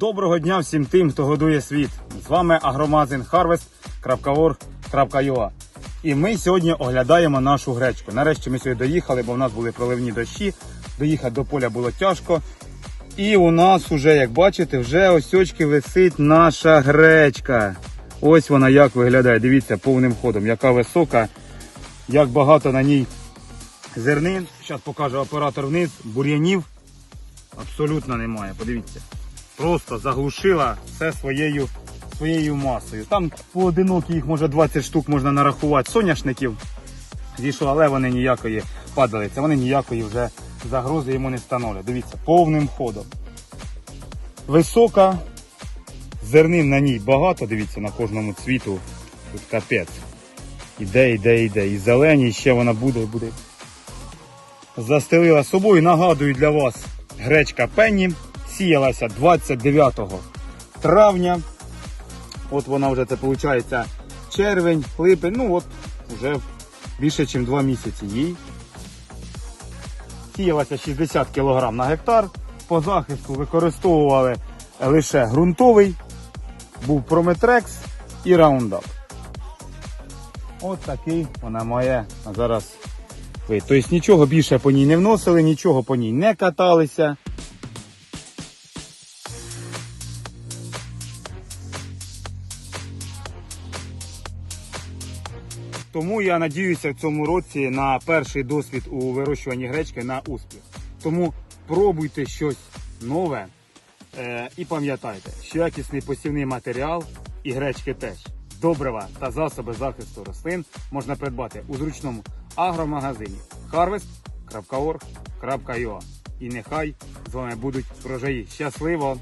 Доброго дня всім тим, хто годує світ. З вами агромагазин harvest.org.ua І ми сьогодні оглядаємо нашу гречку. Нарешті ми сьогодні доїхали, бо в нас були проливні дощі. Доїхати до поля було тяжко. І у нас уже, як бачите, вже ось очки висить наша гречка. Ось вона як виглядає. Дивіться повним ходом, яка висока, як багато на ній зернин. Зараз покаже оператор вниз, бур'янів абсолютно немає. Подивіться. Просто заглушила все своєю, своєю масою. Там поодинокі їх може 20 штук можна нарахувати соняшників. Зійшло, але вони ніякої падалиці, вони ніякої вже загрози йому не становлять. Дивіться, повним ходом. Висока, зернин на ній багато, дивіться, на кожному цвіту. Тут капець. Іде, іде, іде. І зелені, і ще вона буде, буде. Застелила собою. Нагадую для вас гречка Пенні. Сіялася 29 травня. От вона вже це виходить червень, липень. Ну от вже більше, ніж 2 місяці їй. Сіялася 60 кг на гектар. По захисту використовували лише ґрунтовий, був прометрекс і раундап. От такий вона має а зараз вид. Тобто нічого більше по ній не вносили, нічого по ній не каталися. Тому я надіюся в цьому році на перший досвід у вирощуванні гречки на успіх. Тому пробуйте щось нове е, і пам'ятайте, що якісний посівний матеріал і гречки теж. Добрива та засоби захисту рослин можна придбати у зручному агромагазині harvest.org.ua І нехай з вами будуть врожаї. Щасливо!